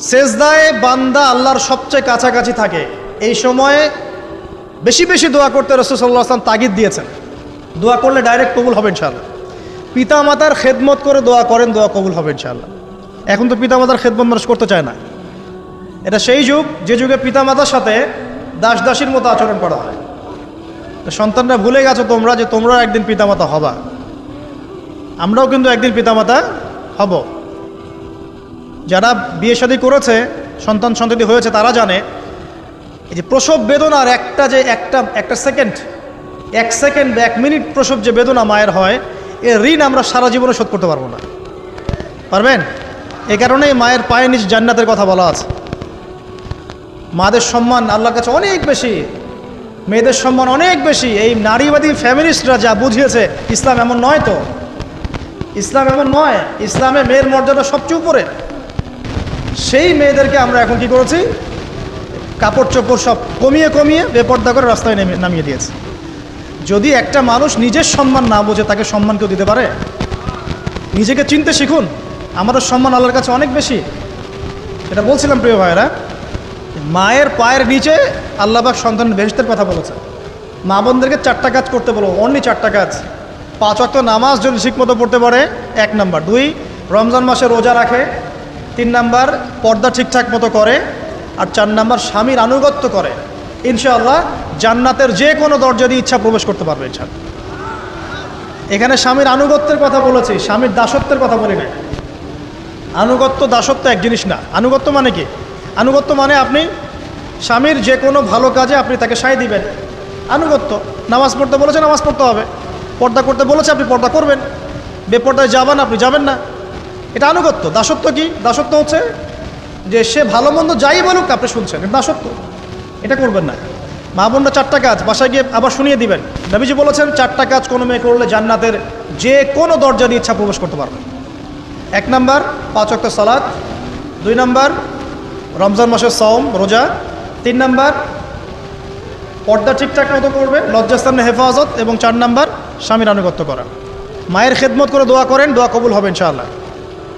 সেজদায় বান্দা আল্লাহর সবচেয়ে কাছাকাছি থাকে। এই সময়ে বেশি বেশি দোয়া করতে রসুল্লাহ আসলাম তাগিদ দিয়েছেন। দোয়া করলে ডাইরেক্ট কবুল হবে ইনশাআল্লাহ। পিতা মাতার খেদমত করে দোয়া করেন, দোয়া কবুল হবে ইনশাআল্লাহ। এখন তো পিতা মাতার খেদমত মানুষ করতে চায় না। এটা সেই যুগ, যে যুগে পিতা মাতার সাথে দাস দাসীর মতো আচরণ করা হয়। সন্তানরা ভুলে গেছো তোমরা যে তোমরাও একদিন পিতামাতা হবা। আমরাও কিন্তু একদিন পিতামাতা হব। যারা বিয়ে শাদী করেছে, সন্তান সন্ততি হয়েছে, তারা জানে এই যে প্রসব বেদনার একটা যে একটা একটা সেকেন্ড এক সেকেন্ড এক মিনিট প্রসব যে বেদনা মায়ের হয় এ ঋণ আমরা সারা জীবনে শোধ করতে পারব না। পারবেন? এ কারণেই মায়ের পায়ে নিচ জান্নাতের কথা বলা আছে। মাদের সম্মান আল্লাহর কাছে অনেক বেশি, মেয়েদের সম্মান অনেক বেশি। এই নারীবাদী ফ্যামিলিস্টরা যা বুঝিয়েছে, ইসলাম এমন নয় তো। ইসলাম এমন নয়, ইসলামে মেয়ের মর্যাদা সবচেয়ে উপরে। সেই মেয়েদেরকে আমরা এখন কি করেছি? কাপড় চোপড় সব কমিয়ে কমিয়ে বেপর্দা করে রাস্তায় নেমে, নামিয়ে দিয়েছে। যদি একটা মানুষ নিজের সম্মান না বোঝে, তাকে সম্মান কেউ দিতে পারে? নিজেকে চিনতে শিখুন। আমাদের সম্মান আল্লাহর কাছে অনেক বেশি। এটা বলছিলাম প্রিয় ভাইয়েরা, মায়ের পায়ের নিচে আল্লাহবাক সন্তান বেহেস্তের কথা বলেছে। মা বোনদেরকে চারটা কাজ করতে বলো, অনলি চারটা কাজ। পাঁচ অক্ত নামাজ যদি ঠিকমতো পড়তে পারে, এক নাম্বার। দুই, রমজান মাসে রোজা রাখে তিন নাম্বার, পর্দা ঠিকঠাক মতো করে, আর চার নাম্বার স্বামীর আনুগত্য করে। ইনশাআল্লাহ, জান্নাতের যে কোনো দরজা দিয়ে ইচ্ছা প্রবেশ করতে পারবে, ইনশাআল্লাহ। এখানে স্বামীর আনুগত্যের কথা বলেছি, স্বামীর দাসত্বের কথা বলি না আনুগত্য, দাসত্ব এক জিনিস না। আনুগত্য মানে কি? আনুগত্য মানে আপনি স্বামীর যে কোনো ভালো কাজে আপনি তাকে সায় দিবেন। আনুগত্য, নামাজ পড়তে বলেছে, নামাজ পড়তে হবে। পর্দা করতে বলেছে, আপনি পর্দা করবেন। বেপর্দায় যাবেন, আপনি যাবেন না। এটা আনুগত্য। দাসত্ব কি? দাসত্ব হচ্ছে যে সে ভালো মন্দ যাই বলুক, আপনি শুনছেন। দাসত্ব। এটা করবেন না। মা বোনরা চারটা কাজ, বাসায় গিয়ে আবার শুনিয়ে দিবেন। নবীজি বলেছেন, চারটা কাজ কোনো মেয়ে করলে জান্নাতের যে কোনো দরজা দিয়ে ইচ্ছা প্রবেশ করতে পারবে। এক নাম্বার, পাঁচ অক্ট সালাদ দুই নাম্বার, রমজান মাসের সওম, রোজা। তিন নাম্বার, পর্দা ঠিকঠাক মতো করবে লজ্জাস্থানের হেফাজত। এবং চার নাম্বার, স্বামীর আনুগত্য করা। মায়ের খেদমত করে দোয়া করেন, দোয়া কবুল হবে ইনশাআল্লাহ।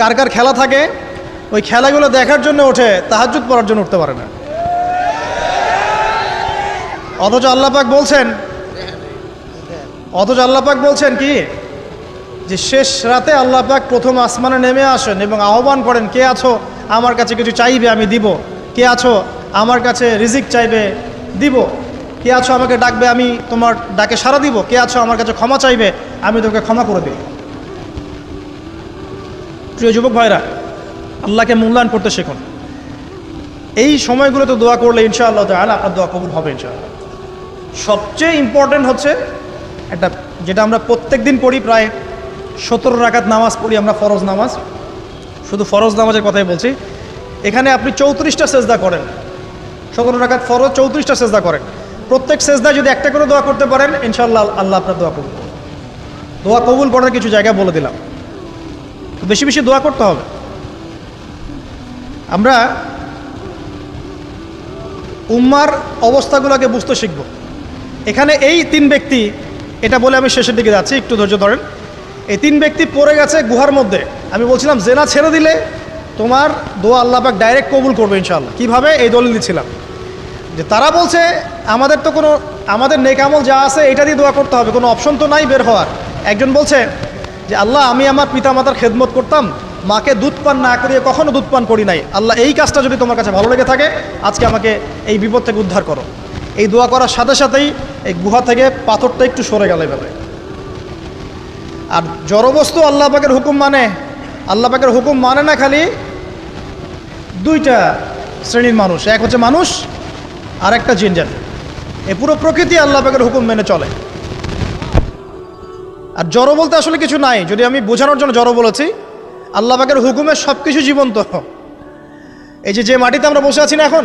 কার কার খেলা থাকে, ওই খেলাগুলো দেখার জন্য ওঠে তাহাজুদ পড়ার জন্য উঠতে পারে না। অথচ আল্লাপাক বলছেন, অথচ আল্লাপাক বলছেন কি? যে শেষ রাতে আল্লাপাক প্রথম আসমানে নেমে আসেন এবং আহ্বান করেন, কে আছো? আমার কাছে কিছু চাইবে, আমি দিব। কে আছো? আমার কাছে রিজিক চাইবে, দিব। কে আছো? আমাকে ডাকবে, আমি তোমার ডাকে সাড়া দিব। কে আছো? আমার কাছে ক্ষমা চাইবে, আমি তোকে ক্ষমা করে দিই প্রিয় যুবক ভাইরা, আল্লাহকে মূল্যায়ন করতে শেখুন। এই সময়গুলোতে দোয়া করলে ইনশাআল্লাহ তাহলে আপনার দোয়া কবুল হবে ইনশাআল্লাহ। সবচেয়ে ইম্পর্টেন্ট হচ্ছে একটা, যেটা আমরা প্রত্যেক দিন পড়ি প্রায় সতেরো রাকাত নামাজ পড়ি আমরা, ফরজ নামাজ। শুধু ফরজ নামাজের কথাই বলছি। এখানে আপনি চৌত্রিশটা সেজদা করেন। সতেরো রাকাত ফরজ, চৌত্রিশটা সেজদা করেন। প্রত্যেক সেজদায় যদি একটা করে দোয়া করতে পারেন, ইনশাআল্লাহ আল্লাহ আপনার দোয়া কবুল দোয়া কবুল করার কিছু জায়গা বলে দিলাম। বেশি বেশি দোয়া করতে হবে। আমরা উম্মার অবস্থাগুলোকে বুঝতে শিখব। এখানে এই তিন ব্যক্তি, এটা বলে আমি শেষের দিকে যাচ্ছি, একটু ধৈর্য ধরেন। এই তিন ব্যক্তি পড়ে গেছে গুহার মধ্যে। আমি বলছিলাম, জেনা ছেড়ে দিলে তোমার দোয়া আল্লাপাক ডাইরেক্ট কবুল করবে ইনশাল্লাহ কীভাবে? এই দলিল দিচ্ছিলাম যে তারা বলছে, আমাদের তো কোনো, আমাদের নেকামল যা আছে, এটা দিয়ে দোয়া করতে হবে, কোনো অপশন তো নাই বের হওয়ার। একজন বলছে যে আল্লাহ, আমি আমার পিতামাতার খেদমত করতাম, মাকে দুধ পান না করিয়ে কখনো দুধ পান করি নাই। আল্লাহ, এই কাজটা যদি তোমার কাছে ভালো লেগে থাকে, আজকে আমাকে এই বিপদ থেকে উদ্ধার করো। এই দোয়া করার সাথে সাথেই এই গুহা থেকে পাথরটা একটু সরে গেল এভাবে। আর জড়বস্তু আল্লাহ পাকের হুকুম মানে আল্লাহ পাকের হুকুম মানে না খালি দুইটা শ্রেণির মানুষ, এক হচ্ছে মানুষ আর একটা জিন জাতি। এ পুরো প্রকৃতি আল্লাহ পাকের হুকুম মেনে চলে। আর জড়ো বলতে আসলে কিছু নাই, যদি আমি বোঝানোর জন্য জড়ো বলেছি, আল্লাহ পাকের হুকুমে সব কিছু জীবন্ত। এই যে যে মাটিতে আমরা বসে আছি না এখন,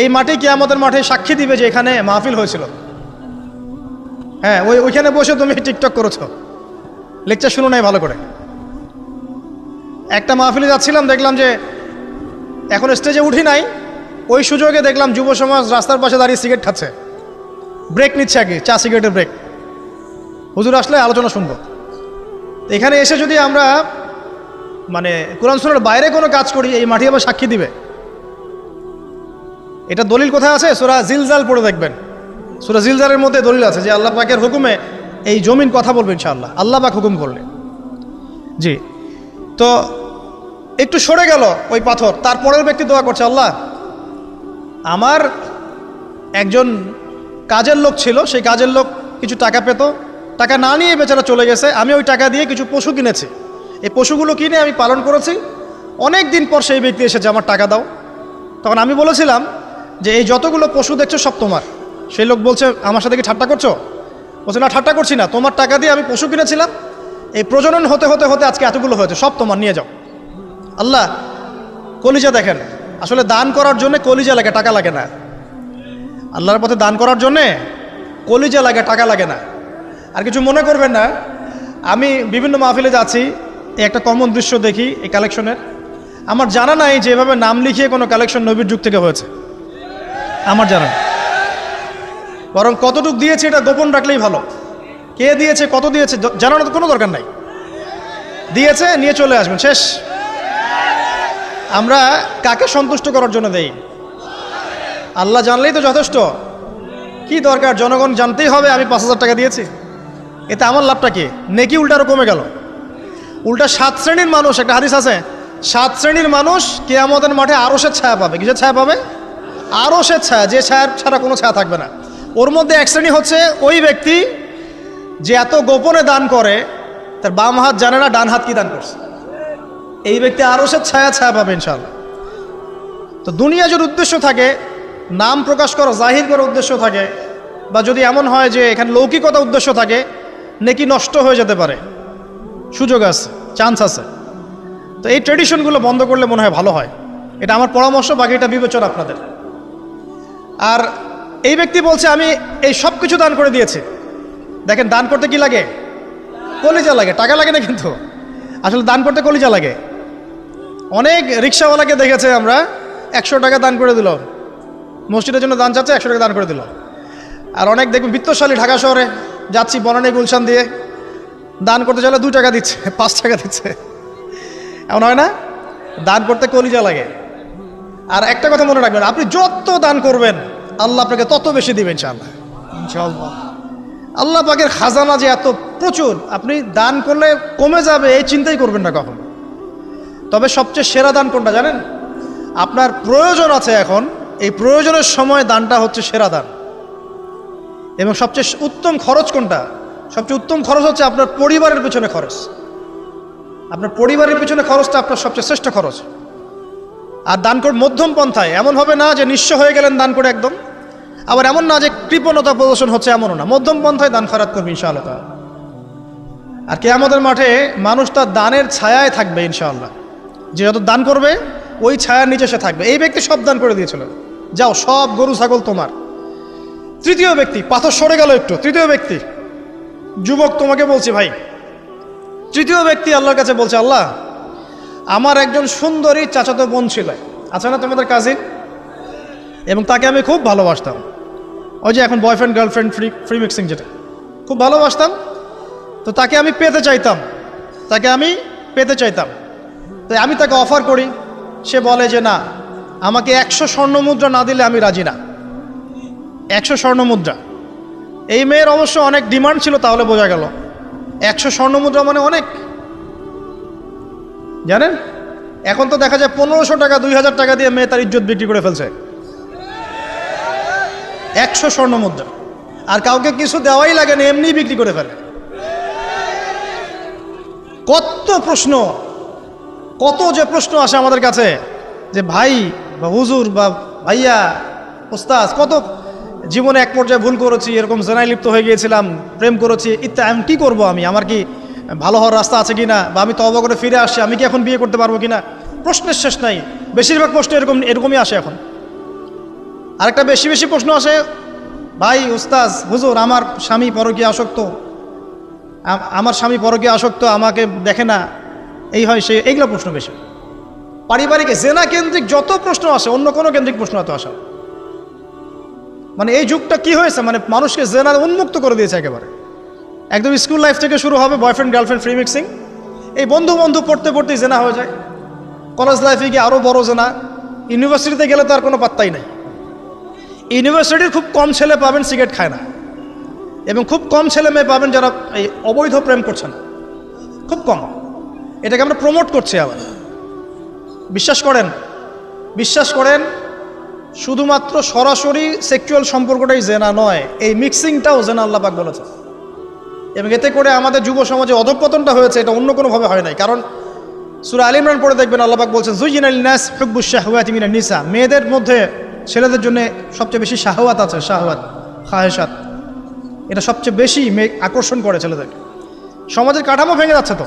এই মাটি কি আমাদের মাঠে সাক্ষী দিবে যে এখানে মাহফিল হয়েছিল। হ্যাঁ ওই, ওইখানে বসে তুমি টিকটক করেছ। লেকচার শুনো নাই ভালো করে। একটা মাহফিলে যাচ্ছিলাম, দেখলাম যে এখন স্টেজে উঠি নাই, ওই সুযোগে দেখলাম যুব সমাজ রাস্তার পাশে দাঁড়িয়ে সিগারেট খাচ্ছে। ব্রেক নিচ্ছে আগে চা সিগারেটের ব্রেক হুজুর আসলে আলোচনা শুনব। এখানে এসে যদি আমরা মানে কোরআন সুরের বাইরে কোনো কাজ করি, এই মাটি আবার সাক্ষী দিবে। এটা দলিল কোথায় আছে? সোরা জিলজাল পড়ে দেখবেন। সোরা জিলজালের মধ্যে দলিল আছে যে আল্লাহ পাকের হুকুমে এই জমিন কথা বলবে ইনশাআল্লাহ। আল্লাহ পাক হুকুম করলে। জি। তো একটু সরে গেল ওই পাথর তারপরের ব্যক্তি দোয়া করছে, আল্লাহ, আমার একজন কাজের লোক ছিল, সেই কাজের লোক কিছু টাকা পেত টাকা না নিয়ে বেচারা চলে গেছে, আমি ওই টাকা দিয়ে কিছু পশু কিনেছি। এই পশুগুলো কিনে আমি পালন করেছি। অনেক দিন পর সেই ব্যক্তি এসেছে আমার টাকা দাও। তখন আমি বলেছিলাম যে, এই যতগুলো পশু দেখছ সব তোমার। সেই লোক বলছে, আমার সাথে কি ঠাট্টা করছ? বলছে, না, ঠাট্টা করছি না। তোমার টাকা দিয়ে আমি পশু কিনেছিলাম। এই প্রজনন হতে হতে হতে আজকে এতগুলো হয়েছে, সব তোমার, নিয়ে যাও। আল্লাহ, কলিজা দেখেন। আসলে দান করার জন্য কলিজা লাগে, টাকা লাগে না। আল্লাহর পথে দান করার জন্যে কলিজা লাগে, টাকা লাগে না। আর কিছু মনে করবেন না, আমি বিভিন্ন মাহফিলে যাচ্ছি একটা কমন দৃশ্য দেখি এই কালেকশনের আমার জানা নাই যে এভাবে নাম লিখিয়ে কোনো কালেকশন নবীর যুগ থেকে হয়েছে। আমার জানা। বরং কতটুক দিয়েছে এটা গোপন রাখলেই ভালো। কে দিয়েছে, কত দিয়েছে জানানোর কোনো দরকার নাই। দিয়েছে, নিয়ে চলে আসবেন, শেষ। আমরা কাকে সন্তুষ্ট করার জন্য দেই? আল্লাহ জানলেই তো যথেষ্ট। কি দরকার? জনগণ জানতেই হবে, আমি পাঁচ হাজার টাকা দিয়েছি। এতে আমার লাভটা কি? নেকি উল্টারও কমে গেল। উল্টা সাত শ্রেণির মানুষ, একটা হাদিস আছে, সাত শ্রেণির মানুষ কে আমাদের মাঠে আরও সে ছায়া পাবে। কিসের ছায়া পাবে? আরও সে ছায়া, যে ছায়ার ছাড়া কোনো ছায়া থাকবে না। ওর মধ্যে এক শ্রেণি হচ্ছে ওই ব্যক্তি যে এত গোপনে দান করে, তার বাম হাত জানে না ডান হাত কি দান করছে। এই ব্যক্তি আরও সে ছায়া ছায়া পাবে ইনশাল্লাহ তো দুনিয়া যদি উদ্দেশ্য থাকে, নাম প্রকাশ করা, জাহির করার উদ্দেশ্য থাকে, বা যদি এমন হয় যে এখানে লৌকিকতা উদ্দেশ্য থাকে নেকি নষ্ট হয়ে যেতে পারে। সুযোগ আছে চান্স আছে। তো এই ট্রেডিশনগুলো বন্ধ করলে মনে হয় ভালো হয়। এটা আমার পরামর্শ বাকি এটা বিবেচনা আপনাদের। আর এই ব্যক্তি বলছে, আমি এই সব কিছু দান করে দিয়েছি। দেখেন, দান করতে কি লাগে? কলিজা লাগে। টাকা লাগে না কিন্তু। আসলে দান করতে কলিজা লাগে। অনেক রিক্সাওয়ালাকে দেখেছে আমরা, একশো টাকা দান করে দিল। মসজিদের জন্য দান চাচ্ছে, একশো টাকা দান করে দিল। আর অনেক দেখবেন, বিত্তশালী ঢাকা শহরে যাচ্ছি বনানী গুলশান দিয়ে। দান করতে চাইলে দু টাকা দিচ্ছে পাঁচ টাকা দিচ্ছে। এমন হয় না? দান করতে কলিজা লাগে। আর একটা কথা মনে রাখবেন আপনি যত দান করবেন আল্লাহ আপনাকে তত বেশি দিবেন ইনশাআল্লাহ। ইনশাআল্লাহ। আল্লাহ পাকের খাজানা যে এত প্রচুর আপনি দান করলে কমে যাবে এই চিন্তাই করবেন না কখন। তবে সবচেয়ে সেরা দান কোনটা জানেন? আপনার প্রয়োজন আছে এখন এই প্রয়োজনের সময় দানটা হচ্ছে সেরা দান। এবং সবচেয়ে উত্তম খরচ কোনটা? সবচেয়ে উত্তম খরচ হচ্ছে আপনার পরিবারের পিছনে খরচ। আপনার পরিবারের পিছনে খরচটা আপনার সবচেয়ে শ্রেষ্ঠ খরচ। আর দান করে মধ্যম পন্থায়, এমন হবে না যে নিঃস্ব হয়ে গেলেন দান করে একদম। আবার এমন না যে কৃপণতা প্রদর্শন হচ্ছে এমনও না। মধ্যম পন্থায় দান খরাত করবে ইনশাআল্লাহ। আর কে আমাদের মাঠে মানুষ তার দানের ছায়ায় থাকবে ইনশাআল্লাহ। যে যত দান করবে, ওই ছায়ার নিচে সে থাকবে। এই ব্যক্তি সব দান করে দিয়েছিল। যাও, সব গরু, ছাগল তোমার। তৃতীয় ব্যক্তি, পাথর সরে গেল একটু, তৃতীয় ব্যক্তি। যুবক তোমাকে বলছি, ভাই, তৃতীয় ব্যক্তি আল্লাহর কাছে বলছে, আল্লাহ, আমার একজন সুন্দরী চাচাতো বোন ছিল। আছে না, তোমাদের কাজিন এবং তাকে আমি খুব ভালোবাসতাম। ওই যে এখন boyfriend girlfriend free free mixing যেটা। খুব ভালোবাসতাম। তো তাকে আমি পেতে চাইতাম। তাকে আমি পেতে চাইতাম। তাই আমি তাকে অফার করি। সে বলে যে, না, আমাকে একশো স্বর্ণ মুদ্রা না দিলে আমি রাজি না। একশো স্বর্ণ মুদ্রা। এই মেয়ের অবশ্য অনেক ডিমান্ড ছিল, তাহলে বোঝা গেল। একশো স্বর্ণ মুদ্রা মানে অনেক। জানেন? এখন তো দেখা যায় পনেরোশো টাকা, দুই হাজার টাকা দিয়ে মেয়ে তার ইজ্জত বিক্রি করে ফেলছে। একশো স্বর্ণ মুদ্রা। আর কাউকে কিছু দেওয়াই লাগে না এমনি বিক্রি করে ফেলে। কত প্রশ্ন, কত যে প্রশ্ন আসে আমাদের কাছে যে, ভাই বা হুজুর বা ভাইয়া ওস্তাজ কত জীবনে এক পর্যায়ে ভুল করেছি, এরকম জেনায় লিপ্ত হয়ে গিয়েছিলাম, প্রেম করেছি ইত্যা আমি কী করব আমি? আমার কি ভালো হওয়ার রাস্তা আছে কি না বা আমি তবা করে ফিরে আসছি, আমি কি এখন বিয়ে করতে পারব কি না প্রশ্নের শেষ নাই। বেশিরভাগ প্রশ্ন এরকম, এরকমই আসে এখন। আরেকটা বেশি বেশি প্রশ্ন আসে, ভাই উস্তাজ হুজুর, আমার স্বামী পরকীয় আসক্ত। আমার স্বামী পরকীয় আসক্ত, আমাকে দেখে না। এই হয় সে এইগুলো প্রশ্ন বেশি। পারিবারিক জেনা কেন্দ্রিক যত প্রশ্ন আসে, অন্য কোনো কেন্দ্রিক প্রশ্ন এত আসে। মানে এই যুগটা কি হয়েছে? মানে মানুষকে জেনা উন্মুক্ত করে দিয়েছে একেবারে। একদম স্কুল লাইফ থেকে শুরু হবে বয়ফ্রেন্ড গার্লফ্রেন্ড ফ্রি মিক্সিং এই বন্ধু বন্ধু পড়তে পড়তেই জেনা হয়ে যায়। কলেজ লাইফে গিয়ে আরও বড় জেনা। ইউনিভার্সিটিতে গেলে তো আর কোনো পাত্তাই নাই। ইউনিভার্সিটির খুব কম ছেলে পাবেন, সিগারেট খায় না। এবং খুব কম ছেলে মেয়ে পাবেন যারা এই অবৈধ প্রেম করছেন খুব কম। এটাকে আমরা প্রমোট করছি আবার। বিশ্বাস করেন বিশ্বাস করেন শুধুমাত্র সরাসরি সেক্সুয়াল সম্পর্কটাই জেনা নয়, এই মিক্সিংটাও জেনা আল্লাপাক বলেছে এবং এতে করে আমাদের যুব সমাজে অধঃপতনটা হয়েছে, এটা অন্য কোনোভাবে হয় নাই। কারণ সুরা আল ইমরান পড়ে দেখবেন আল্লাপাক বলছেন জুইন আল নাস হুব্বুস শাহওয়াত মিনা নিসা। মেয়েদের মধ্যে ছেলেদের জন্য সবচেয়ে বেশি শাহওয়াত আছে, শাহওয়াত খাহেসাত এটা সবচেয়ে বেশি আকর্ষণ করে ছেলেদেরকে। সমাজের কাঠামো ভেঙে যাচ্ছে তো।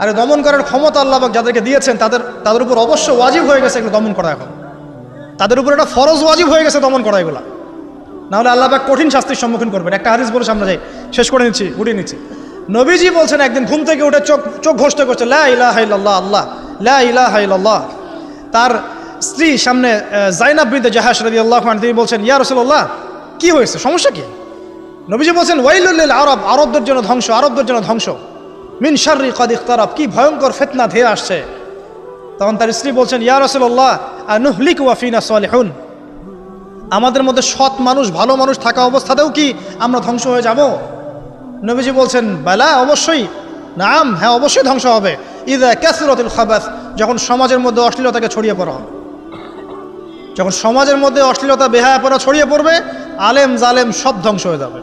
আরে দমন করার ক্ষমতা আল্লাহ পাক যাদেরকে দিয়েছেন, তাদের তাদের উপর অবশ্য ওয়াজিব হয়ে গেছে এগুলো দমন করা এখন। তাদের উপর একটা ফরজ ওয়াজিব হয়ে গেছে দমন করা এগুলা। নাহলে আল্লাহ পাক কঠিন শাস্তির সম্মুখীন করবেন। একটা হাদিস বলে সামনে যাই, শেষ করে নিচ্ছি গুটিয়ে নিচ্ছি। নবীজি বলছেন, একদিন ঘুম থেকে উঠে চোখ চোখ ঘোষত করছে, লা ইলাহা ইল্লাল্লাহ, আল্লাহ, লা ইলাহা ইল্লাল্লাহ। তার স্ত্রী সামনে জাইনাব বিনতে জাহাজ রাদিয়াল্লাহু আনহা, তিনি বলছেন, ইয়া রাসূলুল্লাহ, কি হয়েছে? সমস্যা কি? নবীজি বলছেন ওয়াইলুল্লিল আরব, আরবদের জন্য ধ্বংস, আরবদের জন্য ধ্বংস। মিন শাররি কদ ইখতারাব, কি ভয়ঙ্কর ফিতনা ধেয়ে আসছে। তখন তার স্ত্রী বলছেন, ইয়া রাসূলুল্লাহ, আনুহলিক ওয়া ফিনা সালিহুন? আমাদের মধ্যে সৎ মানুষ, ভালো মানুষ থাকা অবস্থাতেও কি আমরা ধ্বংস হয়ে যাব? নবীজি বলছেন, বেলা, অবশ্যই। নাম হ্যাঁ অবশ্যই ধ্বংস হবে। ইদা ক্যাসরতুল খাবাস, যখন সমাজের মধ্যে অশ্লীলতাকে ছড়িয়ে পড়া যখন সমাজের মধ্যে অশ্লীলতা, বেহায়া পড়া ছড়িয়ে পড়বে, আলেম জালেম সব ধ্বংস হয়ে যাবে।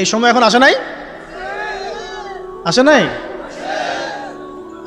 এই সময় এখন আসে নাই? আসে নাই?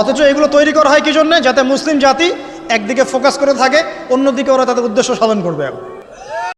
অথচ এগুলো তৈরি করা হয় কি জন্যে? যাতে মুসলিম জাতি একদিকে ফোকাস করে থাকে, অন্যদিকে ওরা তাদের উদ্দেশ্য সাধন করবে। এখন